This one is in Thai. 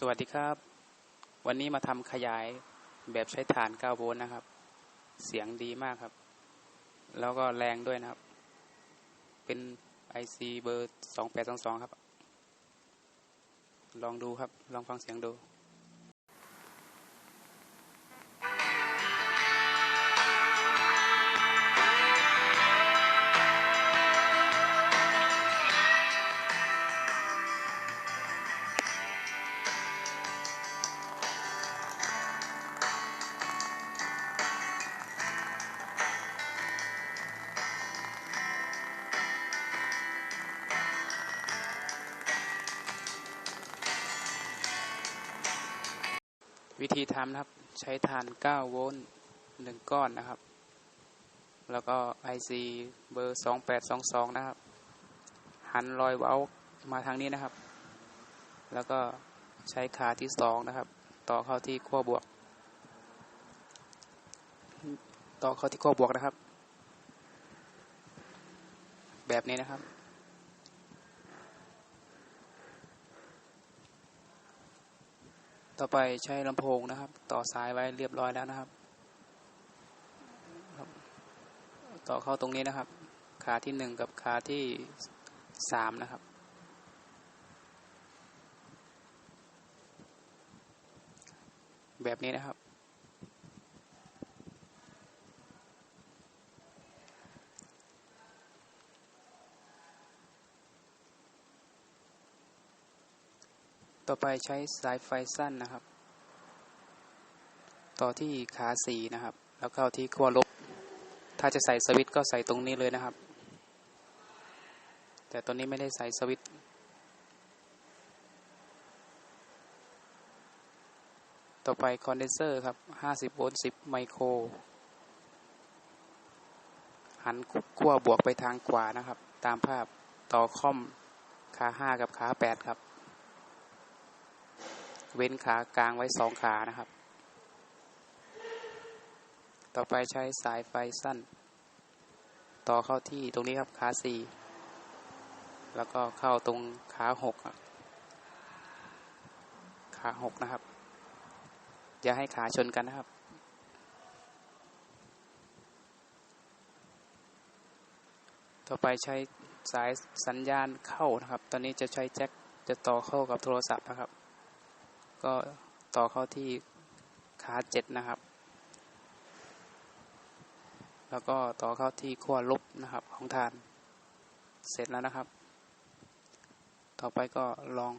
สวัสดีครับ วันนี้มาทำขยายแบบใช้ฐาน 9 โวลต์นะครับ เสียงดีมากครับ แล้วก็แรงด้วยนะครับ เป็น IC เบอร์ 2822 ครับ ลองดูครับ ลองฟังเสียงดู วิธีทำนะครับ ใช้ฐาน 9 โวลต์หนึ่งก้อนนะครับ แล้วก็ IC เบอร์ 2822 นะครับ หันรอยเว้ามาทางนี้นะครับ แล้วก็ใช้ขาที่ 2 นะครับ ต่อเข้าที่ขั้วบวก ต่อเข้าที่ขั้วบวกนะครับ แบบนี้นะครับ ต่อไปใช้ลำโพงนะครับ ต่อสายไว้เรียบร้อยแล้วนะครับ ต่อเข้าตรงนี้นะครับ ขาที่หนึ่งกับขาที่สามนะครับ แบบนี้นะครับ ต่อไปใช้สายไฟสั้นนะครับ ต่อที่ขาสี่นะครับ แล้วเข้าที่ขั้วลบ ถ้าจะใส่สวิตช์ก็ใส่ตรงนี้เลยนะครับ แต่ตอนนี้ไม่ได้ใส่สวิตช์ต่อไปคอนเดนเซอร์ครับ 50 โวลต์ 10 ไมโคร หันขั้วบวกไปทางขวานะครับ ตามภาพต่อคอมขา 5 กับขา 8 ครับ เว้นขากลางไว้สองขานะครับ ต่อไปใช้สายไฟสั้น ต่อเข้าที่ตรงนี้ครับขาสี่แล้วก็เข้าตรงขาหกขาหกนะครับ อย่าให้ขาชนกันนะครับต่อไปใช้สายสัญญาณเข้านะครับ ตอนนี้จะใช้แจ็คจะต่อเข้ากับโทรศัพท์นะครับ ก็ต่อเข้าที่ขาเจ็ดนะครับ แล้วก็ต่อเข้าที่ขั้วลบนะครับของฐาน เสร็จแล้วนะครับ ต่อไปก็ลอง